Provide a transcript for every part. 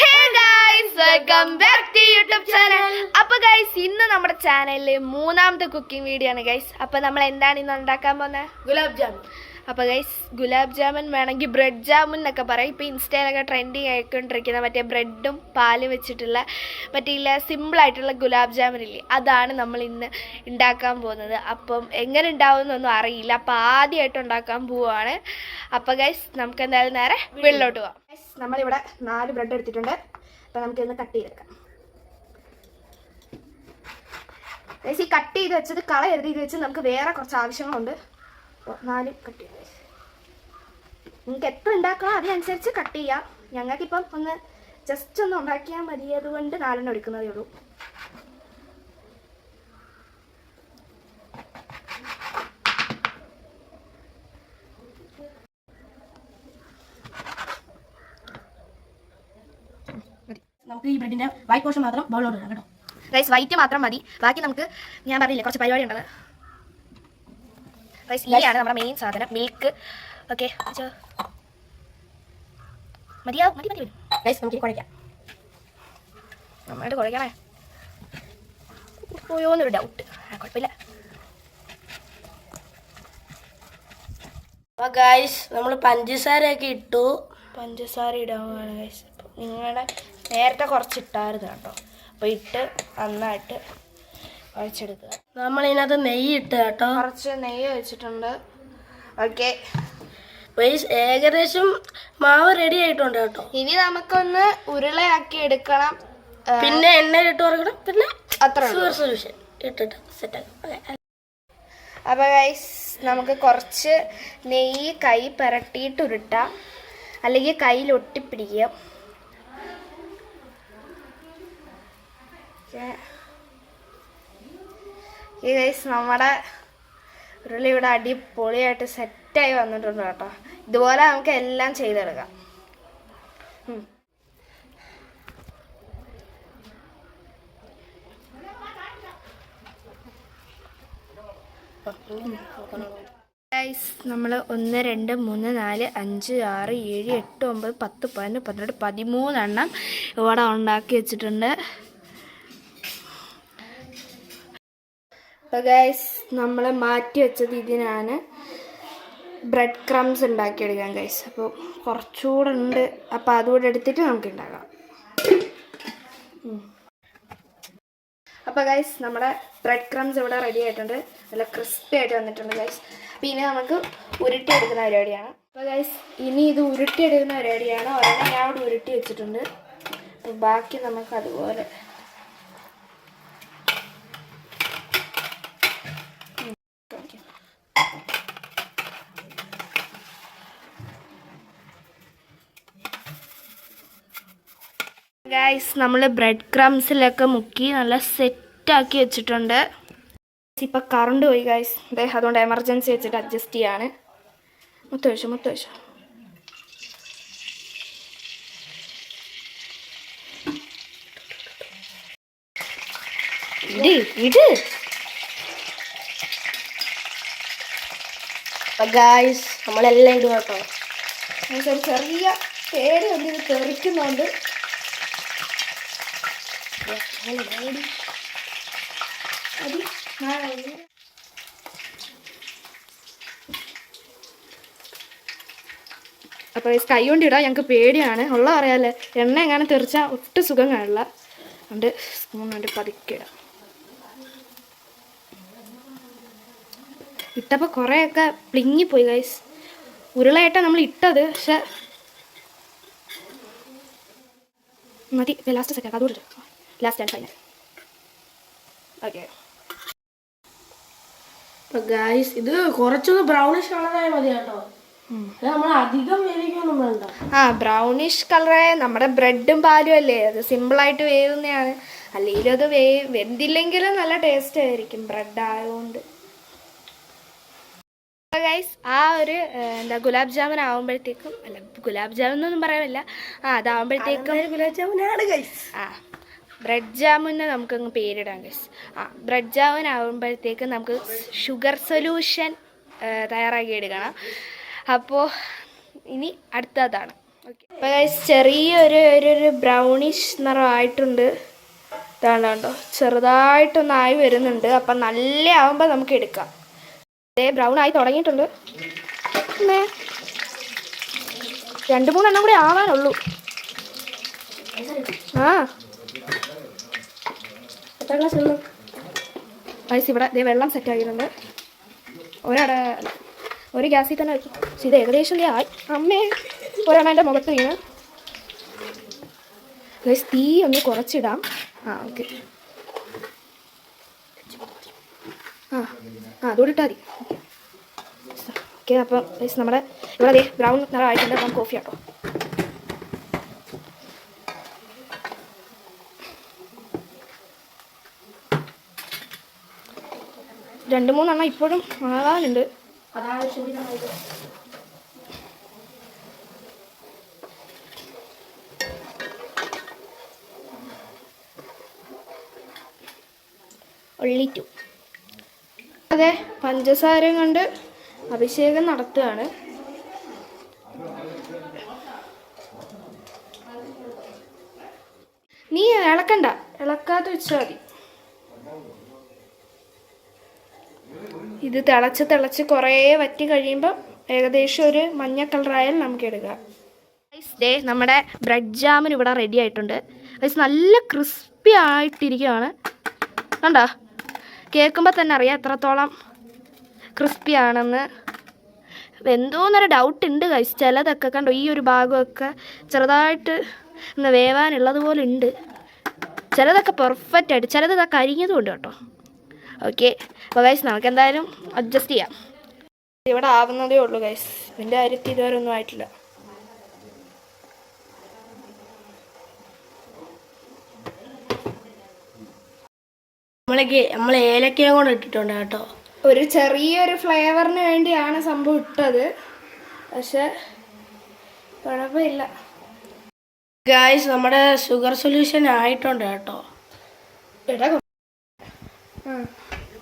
Hey guys back to YouTube channel അപ്പൊ guys ഇന്ന് നമ്മുടെ ചാനലിൽ മൂന്നാമത്തെ കുക്കിംഗ് വീഡിയോ ആണ് ഗൈസ് അപ്പൊ നമ്മൾ എന്താണ് ഇന്ന് ഉണ്ടാക്കാൻ പോകുന്നത്? ഗുലാബ് ജാമുൻ. അപ്പൊ ഗൈസ് ഗുലാബ് ജാമുൻ വേണമെങ്കിൽ ബ്രെഡ് ജാമുൻ എന്നൊക്കെ പറയും. ഇപ്പൊ ഇൻസ്റ്റയിലൊക്കെ ട്രെൻഡിങ് ആയിക്കൊണ്ടിരിക്കുന്ന മറ്റേ ബ്രെഡും പാൽ വെച്ചിട്ടുള്ള മറ്റേ ഇല്ല സിമ്പിൾ ആയിട്ടുള്ള ഗുലാബ് ജാമുൻ ഇല്ലേ അതാണ് നമ്മൾ ഇന്ന് ഉണ്ടാക്കാൻ പോകുന്നത്. അപ്പം എങ്ങനെ ഉണ്ടാവും എന്നൊന്നും അറിയില്ല. അപ്പോൾ ആദ്യമായിട്ട് ഉണ്ടാക്കാൻ പോവുകയാണ് അപ്പോൾ ഗൈസ് നമുക്ക് എന്തായാലും നേരെ വെള്ളോട്ട് പോവാം. നമ്മളിവിടെ നാല് ബ്രെഡ് എടുത്തിട്ടുണ്ട്. അപ്പോൾ നമുക്ക് ഇന്ന് കട്ട് ചെയ്തെടുക്കാം. ഈ കട്ട് ചെയ്ത് വെച്ചത് കളയരുത്. ഇത് വെച്ച് നമുക്ക് വേറെ കുറച്ച് ആവശ്യങ്ങളുണ്ട്. അപ്പോൾ നാല് കട്ട് ചെയ്യാം. നിങ്ങൾക്ക് എത്ര ഉണ്ടാക്കണോ അതിനനുസരിച്ച് കട്ട് ചെയ്യാം. ഞങ്ങൾക്കിപ്പം ഒന്ന് ജസ്റ്റ് ഒന്ന് ഉണ്ടാക്കിയാൽ മതി. അതുകൊണ്ട് നാലെണ്ണം എടുക്കുന്നതേ ഉള്ളൂ. നമുക്ക് ഈ ബ്രെഡിന്റെ വൈറ്റ് പോർഷൻ മാത്രം ബൗളിലോട്ട് കേട്ടോ. റൈസ് വൈറ്റ് മാത്രം മതി. ബാക്കി നമുക്ക് ഞാൻ പറഞ്ഞില്ലേ കുറച്ച് പരിപാടി ഉണ്ടത് ഇയാണ് നമ്മുടെ മെയിൻ സാധനം. മിൽക്ക് ഓക്കെ മതിയാവും മതി മതി ഗൈസ് നമുക്ക് കുഴയ്ക്കാം. നന്നായിട്ട് കുഴക്കണേ പോയോന്നൊരു ഡൗട്ട് ആ കുഴപ്പമില്ല. അപ്പൊ ഗൈസ് നമ്മൾ പഞ്ചസാരയൊക്കെ ഇട്ടു. പഞ്ചസാര ഇടാവുകയാണ് ഗൈസ് നിങ്ങളുടെ നേരത്തെ കുറച്ച് ഇട്ടായിരുന്നു കേട്ടോ. അപ്പോൾ ഇട്ട് നന്നായിട്ട് കുഴച്ചെടുക്കുക നമ്മൾ ഇതിനകത്ത് നെയ്യ് ഇട്ട് കേട്ടോ. കുറച്ച് നെയ്യ് വെച്ചിട്ടുണ്ട് ഓക്കെ ഏകദേശം മാവ് റെഡി ആയിട്ടുണ്ട് കേട്ടോ. ഇനി നമുക്കൊന്ന് ഉരുളയാക്കി എടുക്കണം. പിന്നെ എണ്ണയിലിട്ട് വറക്കണം. പിന്നെ അത്ര സൊല്യൂഷൻ ഇട്ടിട്ട് സെറ്റ് അപ്പൊ അപ്പോൾ ഗൈസ് നമുക്ക് കുറച്ച് നെയ്യ് കൈ പുരട്ടിയിട്ട് ഉരുട്ടാം. അല്ലെങ്കിൽ കയ്യിൽ ഒട്ടിപ്പിടിക്കുക ഈ ഗൈസ് നമ്മുടെ ഉരുളി ഇവിടെ അടിപൊളിയായിട്ട് സെറ്റായി വന്നിട്ടുണ്ട് കേട്ടോ. ഇതുപോലെ നമുക്ക് എല്ലാം ചെയ്തെടുക്കാം. ഗൈസ് നമ്മൾ ഒന്ന് രണ്ട് മൂന്ന് നാല് അഞ്ച് ആറ് ഏഴ് എട്ട് ഒമ്പത് പത്ത് പതിനൊന്ന് പന്ത്രണ്ട് പതിമൂന്നെണ്ണം ഇവിടെ ഉണ്ടാക്കി വെച്ചിട്ടുണ്ട്. അപ്പോൾ ഗൈസ് നമ്മൾ മാറ്റി വെച്ചത് ഇതിനാണ് ബ്രെഡ് ക്രംസ് ഉണ്ടാക്കിയെടുക്കാൻ ഗൈസ് അപ്പോൾ കുറച്ചുകൂടെ ഉണ്ട്. അപ്പോൾ അതുകൂടെ എടുത്തിട്ട് നമുക്ക് ഉണ്ടാക്കാം അപ്പോൾ ഗൈസ് നമ്മുടെ ബ്രെഡ് ക്രംസ് ഇവിടെ റെഡി ആയിട്ടുണ്ട്. നല്ല ക്രിസ്പി ആയിട്ട് വന്നിട്ടുണ്ട് ഗൈസ് അപ്പോൾ ഇനി നമുക്ക് ഉരുട്ടിയെടുക്കുന്ന പരിപാടിയാണ്. അപ്പോൾ ഗൈസ് ഇനി ഇത് ഉരുട്ടിയെടുക്കുന്ന പരിപാടിയാണ്. ഒരെണ്ണം ഞാൻ ഇവിടെ ഉരുട്ടി വെച്ചിട്ടുണ്ട്. അപ്പോൾ ബാക്കി നമുക്ക് അതുപോലെ ഗൈസ് നമ്മൾ ബ്രെഡ് ക്രംസിലൊക്കെ മുക്കി നല്ല സെറ്റാക്കി വെച്ചിട്ടുണ്ട്. ഇപ്പം കറണ്ട് പോയി ഗൈസ് അതെ അതുകൊണ്ട് എമർജൻസി വെച്ചിട്ട് അഡ്ജസ്റ്റ് ചെയ്യാണ്. മുത്ത വെച്ചു മുത്ത ഇട്. ഇട് ഗൈസ് നമ്മളെല്ലാം ഇടും കേട്ടോ ഒരു ചെറിയ പേര് വന്നിത് തെറിക്കുന്നുണ്ട്. അപ്പോൾ ഈ കൈ കൊണ്ട് ഇടാം ഞങ്ങൾക്ക് പേടിയാണ്. ഉള്ള അറിയാലേ എണ്ണ എങ്ങനെ തെറിച്ചാൽ ഒട്ടും സുഖം കാണില്ല. അതുകൊണ്ട് സ്പൂൺ കൊണ്ട് പതുക്കിടാം ഇട്ടപ്പോൾ കുറേയൊക്കെ പ്ലിങ്ങിപ്പോയി ഗൈസ് ഉരുളയായിട്ടാണ് നമ്മൾ ഇട്ടത് പക്ഷെ മതി ലാസ്റ്റ് സെക്കൻഡ് അതുകൂടെ ലാസ്റ്റ് ആൻഡ് ഫൈനൽ ഓക്കെ അപ്പൊ ഗൈസ് ഇത് കുറച്ചൊന്ന് ബ്രൗണിഷ് കളറായ മതി കേട്ടോ. ഇത് നമ്മൾ അധികം വേവിക്കൊന്നും വേണ്ട. ആ ബ്രൗണിഷ് കളറായ നമ്മുടെ ബ്രെഡും പാലും അല്ലേ? അത് സിമ്പിളായിട്ട് വേവുന്നതാണ്. അല്ലെങ്കിൽ അത് വേ വെന്തില്ലെങ്കിലും നല്ല ടേസ്റ്റ് ആയിരിക്കും ബ്രെഡ് ആയതുകൊണ്ട് ഗൈസ് ആ ഒരു എന്താ ഗുലാബ് ജാമുൻ ആവുമ്പോഴത്തേക്കും അല്ല ഗുലാബ് ജാമുൻ എന്നൊന്നും പറയാമല്ല ആ അതാവുമ്പോഴത്തേക്കും ഗുലാബ് ജാമുനാണ് ഗൈസ് ആ. ബ്രെഡ് ജാമുന് നമുക്കങ്ങ് പേരിടാം ഗസ് ആ ബ്രെഡ് ജാമുൻ ആകുമ്പോഴത്തേക്ക് നമുക്ക് ഷുഗർ സൊല്യൂഷൻ തയ്യാറാക്കി എടുക്കണം. അപ്പോൾ ഇനി അടുത്തതാണ്. ഓക്കെ അപ്പോൾ ഗൈസ് ചെറിയൊരു ഒരു ഒരു ബ്രൗണിഷ് നിറമായിട്ടുണ്ട്. ഇതാണ് കണ്ടോ ചെറുതായിട്ടൊന്നായി വരുന്നുണ്ട്. അപ്പം നല്ല ആവുമ്പോൾ നമുക്ക് എടുക്കാം. അതേ ബ്രൗൺ ആയി തുടങ്ങിയിട്ടുണ്ട്. രണ്ട് മൂന്നെണ്ണം കൂടി ആവാനുള്ളൂ. ആ. എത്ര ഗ്ലാസ് ഉള്ളു ഐസ് ഇവിടെ ഇതേ വെള്ളം സെറ്റ് ആയിട്ടുണ്ട്. ഒരട ഒരു ഗ്യാസിൽ തന്നെ വെക്കും. ഇത് ഏകദേശം ആയി. അമ്മേ ഒരെണ്ണം എന്റെ മുഖത്ത് വീണ്. ഗൈസ് തീ ഒന്ന് കുറച്ചിടാം. ആ ഓക്കെ ആ ആ അതുകൂടി ഇട്ടാൽ മതി. ഓക്കെ അപ്പം ഗൈസ് നമ്മുടെ ഇവിടെ ദേ ബ്രൗൺ നിറമായിട്ടുണ്ട് അപ്പം കോഫി ആട്ടോ. രണ്ട് മൂന്നെണ്ണം ഇപ്പോഴും ആകാനുണ്ട് അതാണ് ശരിയായത് ഒള്ളി അതെ പഞ്ചസാര കൊണ്ട് അഭിഷേകം നടത്തുകയാണ്. നീ ഇളക്കണ്ട. ഇളക്കാതെ വെച്ചാൽ മതി. ഇത് തിളച്ച് തിളച്ച് കുറേ വറ്റി കഴിയുമ്പോൾ ഏകദേശം ഒരു മഞ്ഞ കളറായാൽ നമുക്ക് എടുക്കാം. ഐസ് ഡേ നമ്മുടെ ബ്രെഡ് ജാമിന് ഇവിടെ റെഡി ആയിട്ടുണ്ട്. ഐസ് നല്ല ക്രിസ്പി ആയിട്ടിരിക്കുകയാണ്. കണ്ടോ? കേൾക്കുമ്പോൾ തന്നെ അറിയാം എത്രത്തോളം ക്രിസ്പി ആണെന്ന്. എന്തോന്നൊരു ഡൗട്ട് ഉണ്ട് ഗൈസ് ചിലതൊക്കെ കണ്ടോ ഈ ഒരു ഭാഗമൊക്കെ ചെറുതായിട്ട് ഒന്ന് വേവാനുള്ളതുപോലെ ഉണ്ട്. ചിലതൊക്കെ പെർഫെക്റ്റ് ആയിട്ട് ചിലത് ഇതൊക്കെ അരിഞ്ഞതും കേട്ടോ. ഓക്കെ അപ്പോൾ ഗൈസ് നമുക്ക് എന്തായാലും അഡ്ജസ്റ്റ് ചെയ്യാം. ഇവിടെ ആവുന്നതേ ഉള്ളൂ ഗൈസ് ഇതിന്റെ കാര്യത്തിൽ ഇതുവരെ ഒന്നും ആയിട്ടില്ല നമ്മളേക്ക് നമ്മൾ ഏലക്കയും കൂടെ ഇട്ടിട്ടുണ്ട് കേട്ടോ. ഒരു ചെറിയൊരു ഫ്ലേവറിന് വേണ്ടിയാണ് സംഭവം ഇട്ടത്. പക്ഷെ കുഴപ്പമില്ല. ഗായ്സ് നമ്മുടെ ഷുഗർ സൊല്യൂഷൻ ആയിട്ടുണ്ട് കേട്ടോ. എടാ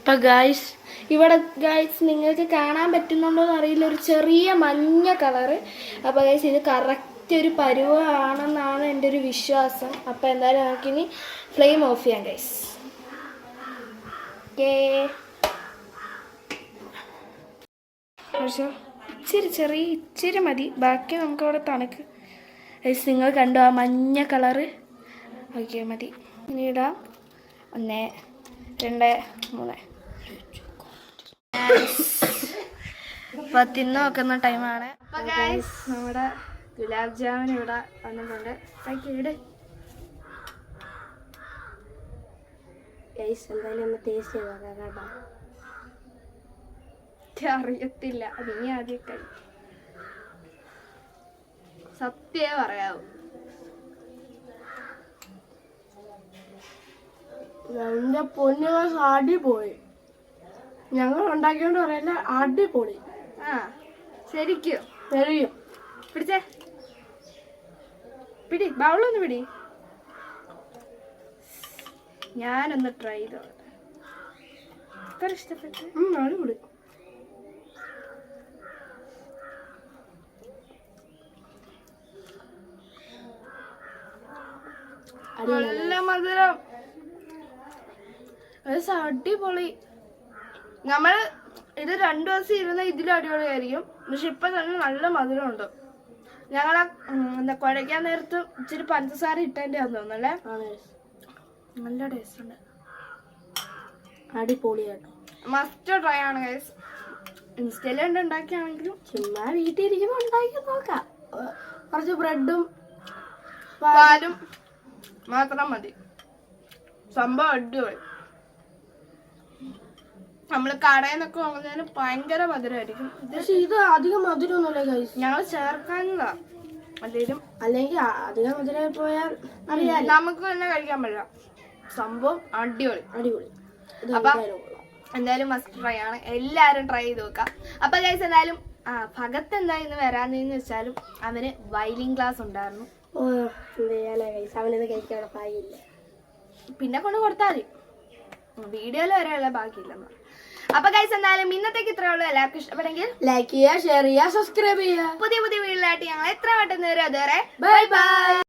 ഇപ്പൊ ഗായ്സ് ഇവിടെ ഗായ്സ് നിങ്ങൾക്ക് കാണാൻ പറ്റുന്നുണ്ടോ എന്ന് അറിയില്ല. ഒരു ചെറിയ മഞ്ഞ കളറ് അപ്പോൾ ഗൈസ് ഇത് കറക്റ്റ് ഒരു പരുവാണെന്നാണ് എന്റെ ഒരു വിശ്വാസം. അപ്പോൾ എന്തായാലും നമുക്കിനി ഫ്ലെയിം ഓഫ് ചെയ്യാം ഗൈസ് ഇച്ചിരി ചെറിയ ഇച്ചിരി മതി. ബാക്കി നമുക്ക് അവിടെ തണുക്ക്. ഗൈസ് നിങ്ങൾ കണ്ടു ആ മഞ്ഞ കളറ് ഓക്കെ മതി. ഇനി ഇടാം. ഒന്ന് രണ്ട് മൂന്ന്. ഇപ്പൊ തിന്നു നോക്കുന്ന ടൈമാണ് അപ്പൊ നമ്മുടെ ഗുലാബ് ജാമുൻ ഇവിടെ വന്നിട്ടുണ്ട്. കഴിക്ക് ഇട്. ഗൈസ് എന്തായാലും ഒന്ന് ടേസ്റ്റ് ചെയ്ത് നോക്കാം കേട്ടോ. അറിയത്തില്ല. നീ ആദ്യം കഴി സത്യമേ പറയാവൂ. എന്റെ പൊന്നുകൾ അടിപൊളി ഞങ്ങൾ ഉണ്ടാക്കിയോണ്ട് പറയല്ല അടിപൊളി. ആ ശരിക്കും. ശരിയും പിടിച്ചേ. പിടി ബൗളൊന്ന് പിടി. ഞാനൊന്ന് ട്രൈ ചെയ്തോ ഇത്ര ഇഷ്ടപ്പെട്ടു. അടിപൊളി. നല്ല മധുരം. അടിപൊളി. നമ്മൾ ഇത് രണ്ടു ദിവസം ഇരുന്ന ഇതിലും അടിപൊളിയായിരിക്കും. പക്ഷെ ഇപ്പൊ തന്നെ നല്ല മധുരമുണ്ട്. ഞങ്ങൾ എന്താ കുഴയ്ക്കാൻ നേരത്ത് ഇച്ചിരി പഞ്ചസാര ഇട്ടേണ്ടി വന്നു തോന്നല്ലേ നല്ല ടേസ്റ്റ് ഉണ്ട് അടിപൊളിയാട്ടോ. മസ്റ്റ് ട്രൈ ആണ് ഗൈസ് ഇൻസ്റ്റയിൽ ഉണ്ടാക്കിയാണെങ്കിലും. ചുമ്മാ വീട്ടിൽ ഇരിക്കുമ്പോ ഉണ്ടാക്കി നോക്കാം. കുറച്ച് ബ്രെഡും പാലും മാത്രം മതി. സംഭവം അടിപൊളി. നമ്മൾ കടയിൽ നിന്നൊക്കെ വാങ്ങുന്നതിന് ഭയങ്കര മധുരമായിരിക്കും ഇത് പക്ഷെ ഇത് അധികം മധുരമൊന്നുമില്ല കഴിച്ചു ഞങ്ങൾ ചേർക്കാനതാ അല്ലെങ്കിലും അല്ലെങ്കിൽ അധികം മധുരമായി പോയാൽ അറിയാം നമുക്ക് തന്നെ കഴിക്കാൻ പറ്റില്ല. സംഭവം അടിപൊളി. അടിപൊളി. ഇത് അപ്പം എന്തായാലും കൊള്ളാം. എന്തായാലും മസ്റ്റ് ട്രൈ ആണ്. എല്ലാവരും ട്രൈ ചെയ്ത് നോക്കാം. അപ്പൊ ഗൈസ് എന്തായാലും ആ ഭഗത്ത് എന്താ ഇന്ന് വരാന്നെന്ന് വെച്ചാലും അവന് വയലിൻ ക്ലാസ് ഉണ്ടായിരുന്നു. ഓ എന്ത് ചെയ്യാനാ അവനിത് പിന്നെ കൊണ്ട് കൊടുത്താൽ മതി. വീഡിയോയിൽ വരെയുള്ള ബാക്കിയില്ലെന്ന് അപ്പൊ ഗൈസ് എന്തായാലും ഇന്നത്തേക്ക് ഇത്രേ ഉള്ളൂ. എല്ലാവർക്കും ഇഷ്ടപ്പെട്ടെങ്കിൽ ലൈക്ക് ചെയ്യുക ഷെയർ ചെയ്യുക സബ്സ്ക്രൈബ് ചെയ്യുക. പുതിയ പുതിയ വീട്ടിലായിട്ട് ഞങ്ങൾ എത്ര പെട്ടെന്ന് വരും അതുവരെ ബൈ ബൈ